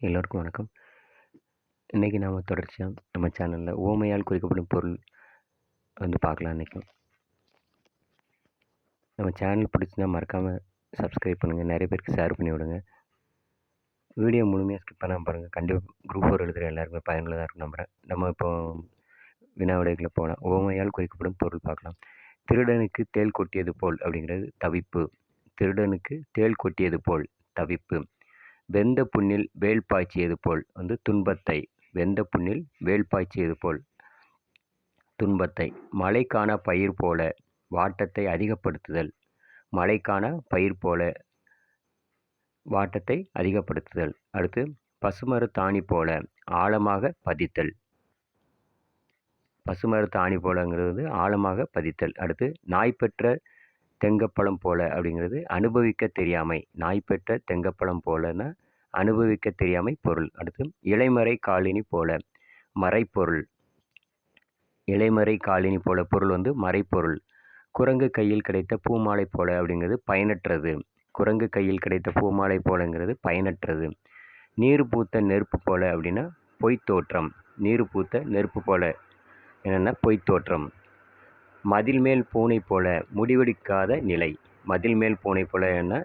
எல்லோருக்கும் வணக்கம். இன்றைக்கி நாம் தொடர்ச்சியாக நம்ம சேனலில் ஓமையால் குறிக்கப்படும் பொருள் வந்து பார்க்கலாம் இன்றைக்கும் நம்ம சேனல் பிடிச்சின்னா மறக்காமல் சப்ஸ்கிரைப் பண்ணுங்கள் நிறைய பேருக்கு ஷேர் பண்ணி விடுங்க. வீடியோ முழுமையாக ஸ்கிப் பண்ணாமல் பாருங்கள் கண்டிப்பாக குரூப் ஃபோர் எழுதுகிற எல்லாருக்குமே பயனுள்ளதாக இருக்கும் நம்புகிறேன் நம்ம இப்போ வினா விடைகளை போகலாம் ஓமையால் குறிக்கப்படும் பொருள் பார்க்கலாம். திருடனுக்கு தேள் கொட்டியது போல் அப்படிங்கிறது தவிப்பு. திருடனுக்கு தேள் கொட்டியது போல் தவிப்பு. வெந்த புண்ணில் வேல் பாய்ச்சியது போல். வந்து துன்பத்தை. வெந்த புண்ணில் வேல் பாய்ச்சியது போல். துன்பத்தை. மழைக்கான பயிர் போல வாட்டத்தை அதிகப்படுத்துதல். மழைக்கான பயிர் போல வாட்டத்தை அதிகப்படுத்துதல். அடுத்து பசுமரு தாணி போல ஆழமாக பதித்தல். பசுமரு தாணி போலங்கிறது ஆழமாக பதித்தல். அடுத்து நாய் பெற்ற தெங்கப்பழம் போல அப்படிங்கிறது அனுபவிக்க தெரியாமை. நாய் பெற்ற தெங்கப்பழம் போலன்னா அனுபவிக்க தெரியாமை பொருள். அடுத்து இலைமறை காலினி போல மறைப்பொருள். இலைமறை காலினி போல பொருள் வந்து மறைப்பொருள். குரங்கு கையில் கிடைத்த பூமாலை போல அப்படிங்கிறது பயனற்றது. குரங்கு கையில் கிடைத்த பூமாலை போலங்கிறது பயனற்றது. நீர் பூத்த நெருப்பு போல அப்படின்னா பொய்த்தோற்றம். நீர் பூத்த நெருப்பு போல என்னென்னா பொய்த்தோற்றம். மதில் மேல் பூனை போல முடிவெடுக்காத நிலை. மதில் மேல் பூனை போல என்ன?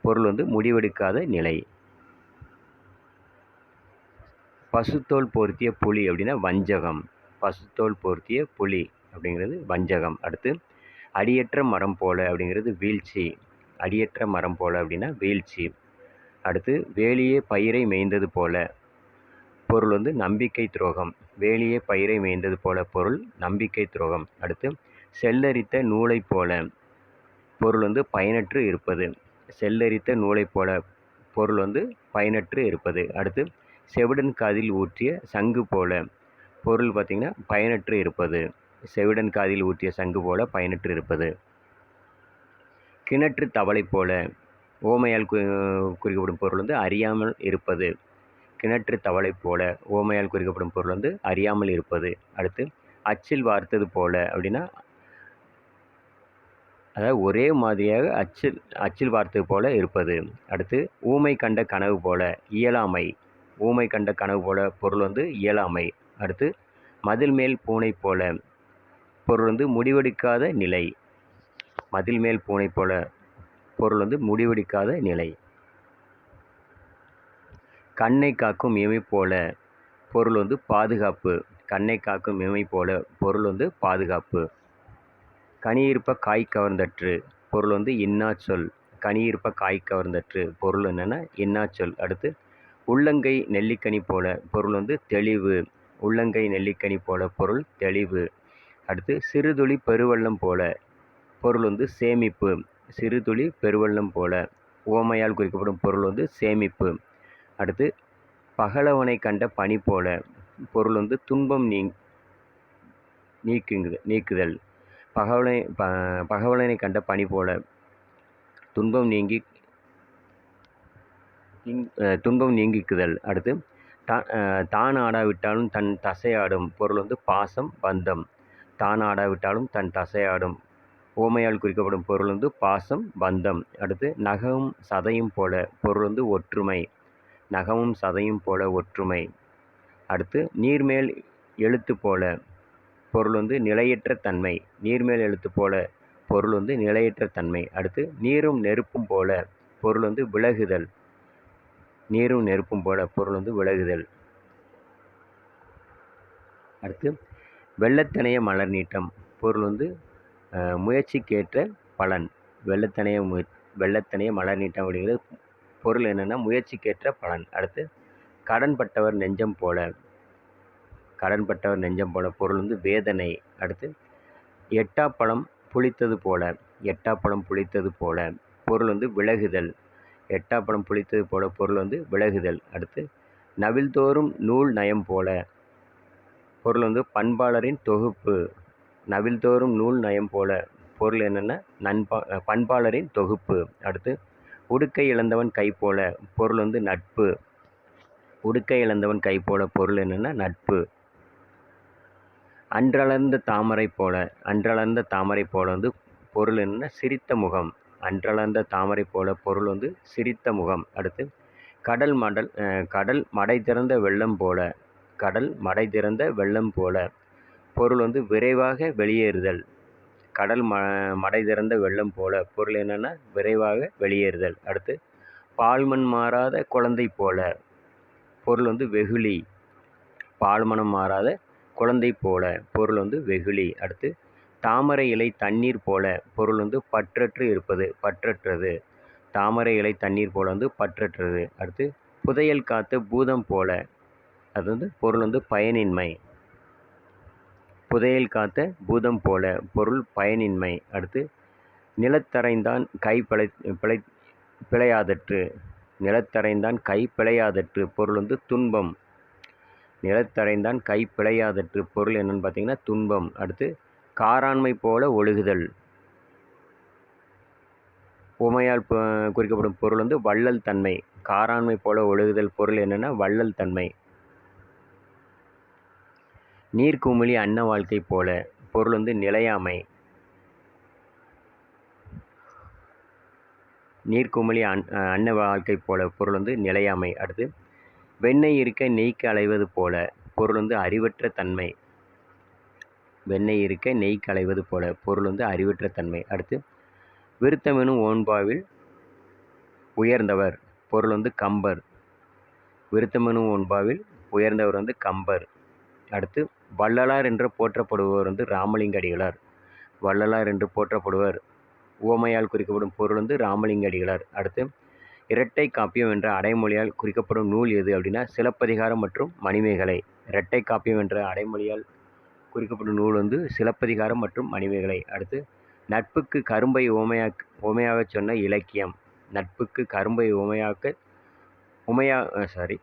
பொருள் வந்து முடிவெடுக்காத நிலை. பசுத்தோல் பொருத்திய புலி அப்படின்னா வஞ்சகம். பசுத்தோல் பொருத்திய புலி அப்படிங்கிறது வஞ்சகம். அடுத்து அடியற்ற மரம் போல அப்படிங்கிறது வீழ்ச்சி. அடியற்ற மரம் போல அப்படின்னா வீழ்ச்சி. அடுத்து வேலியே பயிரை மேய்ந்தது போல. பொருள் வந்து நம்பிக்கை துரோகம். வேலியே பயிரை மேய்ந்தது போல பொருள் நம்பிக்கை துரோகம். அடுத்து செல்லரித்த நூலை போல பொருள் வந்து பயனற்று இருப்பது. செல்லரித்த நூலை போல பொருள் வந்து பயனற்று இருப்பது. அடுத்து செவிடன் காதில் ஊற்றிய சங்கு போல பொருள் பார்த்திங்கன்னா பயனற்று இருப்பது. செவிடன் காதில் ஊற்றிய சங்கு போல பயனற்று இருப்பது. கிணற்று தவளை போல ஓமையால் குறிக்கப்படும் பொருள் வந்து அறியாமல் இருப்பது. கிணற்று தவளை போல ஓமையால் குறிக்கப்படும் பொருள் வந்து அறியாமல் இருப்பது. அடுத்து அச்சில் வார்த்தது போல அப்படின்னா அதாவது ஒரே மாதிரியாக அச்சில் அச்சில் வார்த்தது போல இருப்பது. அடுத்து ஊமை கண்ட கனவு போல இயலாமை. ஊமை கண்ட கனவு போல பொருள் வந்து இயலாமை. அடுத்து மதில் மேல் பூனை போல பொருள் வந்து முடிவெடுக்காத நிலை. மதில் மேல் பூனை போல பொருள் வந்து முடிவெடுக்காத நிலை. கண்ணை காக்கும் இமை போல பொருள் வந்து பாதுகாப்பு. கண்ணை காக்கும் இமை போல பொருள் வந்து பாதுகாப்பு. கனியிருப்ப காய் கவர்ந்தற்று பொருள் வந்து இன்னா சொல் கனியிருப்ப காய் கவர்ந்தற்று பொருள் என்னென்னா இன்னா சொல் அடுத்து உள்ளங்கை நெல்லிக்கனி போல பொருள் வந்து தெளிவு. உள்ளங்கை நெல்லிக்கனி போல பொருள் தெளிவு. அடுத்து சிறுதுளி பெருவள்ளம் போல பொருள் வந்து சேமிப்பு. சிறுதுளி பெருவள்ளம் போல. ஓமையால் குறிக்கப்படும் பொருள் வந்து சேமிப்பு. அடுத்து பகலவனை கண்ட பனி போல பொருள் வந்து துன்பம் நீ நீக்குங்குது நீக்குதல். பகவலை ப பகவலனை கண்ட பனி போல துன்பம் நீங்கி துன்பம் நீங்கிக்குதல். அடுத்து தான் ஆடாவிட்டாலும் தன் தசையாடும் பொருள் வந்து பாசம் பந்தம். தான் ஆடாவிட்டாலும் தன் தசையாடும் ஓமையால் குறிக்கப்படும் பொருள் வந்து பாசம் பந்தம். அடுத்து நகம் சதையும் போல பொருள் வந்து ஒற்றுமை. நகமும் சதையும் போல ஒற்றுமை. அடுத்து நீர்மேல் எழுத்து போல பொருள் வந்து நிலையற்ற தன்மை. நீர்மேல் எழுத்து போல பொருள் வந்து நிலையற்ற தன்மை. அடுத்து நீரும் நெருப்பும் போல பொருள் வந்து விலகுதல். நீரும் நெருப்பும் போல பொருள் வந்து விலகுதல். அடுத்து வெள்ளத்தனைய மலர் நீட்டம். பொருள் வந்து முயற்சிக்கேற்ற பலன். வெள்ளத்தனைய மு வெள்ளத்தனைய மலர் நீட்டம் அப்படிங்கிறது பொருள் என்னென்னா முயற்சிக்கேற்ற பலன். அடுத்து கடன்பட்டவர் நெஞ்சம் போல. கடன்பட்டவர் நெஞ்சம் போல. பொருள் வந்து வேதனை. அடுத்து எட்டாப்பழம் புளித்தது போல. எட்டாப்பழம் புளித்தது போல. பொருள் வந்து விலகுதல். எட்டாப்பழம் புளித்தது போல. பொருள் வந்து விலகுதல். அடுத்து நவில்தோறும் நூல் நயம் போல. பொருள் வந்து பண்பாளரின் தொகுப்பு. நவில்தோறும் நூல் நயம் போல. பொருள் என்னென்னா நண்பா பண்பாளரின் தொகுப்பு. அடுத்து உடுக்கை இழந்தவன் கை போல பொருள் வந்து நட்பு. உடுக்கை இழந்தவன் கை போல பொருள் என்னென்னா நட்பு. அன்றளர்ந்த தாமரை போல அன்றளர்ந்த தாமரை போல வந்து பொருள் என்னென்னா சிரித்த முகம். அன்றளர்ந்த தாமரை போல பொருள் வந்து சிரித்த முகம். அடுத்து கடல் மடல் கடல் மடை திறந்த வெள்ளம் போல கடல் மடை திறந்த வெள்ளம் போல பொருள் வந்து விரைவாக வெளியேறுதல். கடல் ம மடை திறந்த வெள்ளம் போல. பொருள் என்னென்னா விரைவாக வெளியேறுதல். அடுத்து பால்மண் மாறாத குழந்தை போல. பொருள் வந்து வெகுளி. பால்மணம் மாறாத குழந்தை போல. பொருள் வந்து வெகுளி. அடுத்து தாமரை இலை தண்ணீர் போல. பொருள் வந்து பற்றற்று இருப்பது பற்றற்றது. தாமரை இலை தண்ணீர் போல வந்து பற்றற்றது. அடுத்து புதையல் காத்த பூதம் போல. அது வந்து பொருள் வந்து பயனின்மை. புதையல் காத்த பூதம் போல பொருள் பயனின்மை. அடுத்து நிலத்தரைந்தான் கை பிழை பிழை பிழையாதற்று. நிலத்தரைந்தான் கை பிழையாதற்று. பொருள் வந்து துன்பம். நிலத்தரைந்தான் கை பிழையாதற்று. பொருள் என்னன்னு பார்த்தீங்கன்னா துன்பம். அடுத்து காராண்மை போல ஒழுகுதல். உமையால் குறிக்கப்படும் பொருள் வந்து வள்ளல் தன்மை. காராண்மை போல ஒழுகுதல் பொருள் என்னென்னா வள்ளல் தன்மை. நீர்க்குமிழி அன்ன வாழ்க்கை போல பொருள் வந்து நிலையாமை. நீர்க்குமிழி அன் அன்ன வாழ்க்கை போல பொருள் வந்து நிலையாமை. அடுத்து வெண்ணெய் இருக்க நெய்க்கு அலைவது போல பொருள் வந்து அறிவற்ற தன்மை. வெண்ணெய் இருக்க நெய்க்கு அலைவது போல பொருள் வந்து அறிவற்ற தன்மை. அடுத்து விருத்தமெனும் ஓன்பாவில் உயர்ந்தவர் பொருள் வந்து கம்பர். விருத்தமெனும் ஓன்பாவில் உயர்ந்தவர் வந்து கம்பர். அடுத்து வள்ளலார் என்று போற்றப்படுபவர் வந்து ராமலிங்க அடிகளார் வள்ளலார் என்று போற்றப்படுவர் உவமையால் குறிக்கப்படும் பொருள் வந்து ராமலிங்க அடிகளார் அடுத்து இரட்டை காப்பியம் என்ற அடைமொழியால் குறிக்கப்படும் நூல் எது அப்படின்னா சிலப்பதிகாரம் மற்றும் மணிமேகலை. இரட்டை காப்பியம் என்ற அடைமொழியால் குறிக்கப்படும் நூல் வந்து சிலப்பதிகாரம் மற்றும் மணிமேகலை. அடுத்து நட்புக்கு கரும்பை உவமையா உவமையாக சொன்ன இலக்கியம். நட்புக்கு கரும்பை உவமையாக்க உமையா சாரி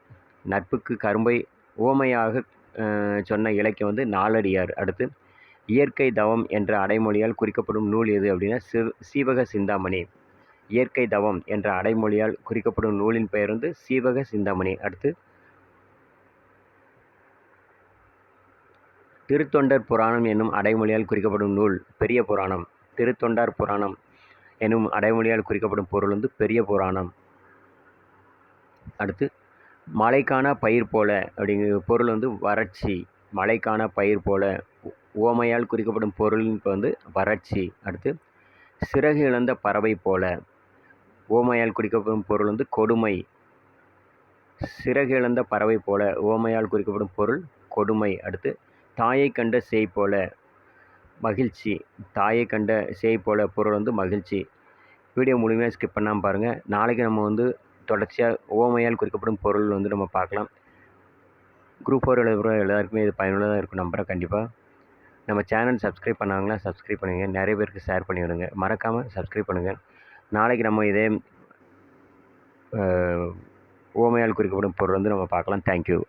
நட்புக்கு கரும்பை உவமையாக சொன்ன இலக்கியம் வந்து நாலடியார். அடுத்து இயற்கை தவம் என்ற அடைமொழியால் குறிக்கப்படும் நூல் எது அப்படின்னா சிவ சீவக சிந்தாமணி. இயற்கை தவம் என்ற அடைமொழியால் குறிக்கப்படும் நூலின் பெயர் வந்து சீவக சிந்தாமணி. அடுத்து திருத்தொண்டர் புராணம் என்னும் அடைமொழியால் குறிக்கப்படும் நூல் பெரிய புராணம். திருத்தொண்டார் புராணம் எனும் அடைமொழியால் குறிக்கப்படும் பொருள் வந்து பெரிய புராணம். அடுத்து மழைக்கான பயிர் போல அப்படிங்கிற பொருள் வந்து வறட்சி. மழைக்கான பயிர் போல ஓமையால் குறிக்கப்படும் பொருளின் வந்து வறட்சி. அடுத்து சிறகு இழந்த பறவை போல ஓமையால் குறிக்கப்படும் பொருள் வந்து கொடுமை. சிறகு இழந்த பறவை போல ஓமையால் குறிக்கப்படும் பொருள் கொடுமை. அடுத்து தாயை கண்ட சேய் போல மகிழ்ச்சி. தாயை கண்ட சேய் போல பொருள் வந்து மகிழ்ச்சி. வீடியோ முழுமையாக ஸ்கிப் பண்ணாமல் பாருங்கள் நாளைக்கு நம்ம வந்து தொடர்ச்சியாக ஓமையால் குறிக்கப்படும் பொருள் வந்து நம்ம பார்க்கலாம். குரூப் ஃபோர் எழுதுகிற எல்லாருக்குமே இது பயனுள்ளதாக இருக்கும் நம்புகிறேன் கண்டிப்பாக நம்ம சேனல் சப்ஸ்கிரைப் பண்ணாங்கன்னா சப்ஸ்கிரைப் பண்ணுங்கள் நிறைய பேருக்கு ஷேர் பண்ணி விடுங்க. மறக்காமல் சப்ஸ்கிரைப் பண்ணுங்கள் நாளைக்கு நம்ம இதே ஓமையால் குறிக்கப்படும் பொருள் வந்து நம்ம பார்க்கலாம். தேங்க்யூ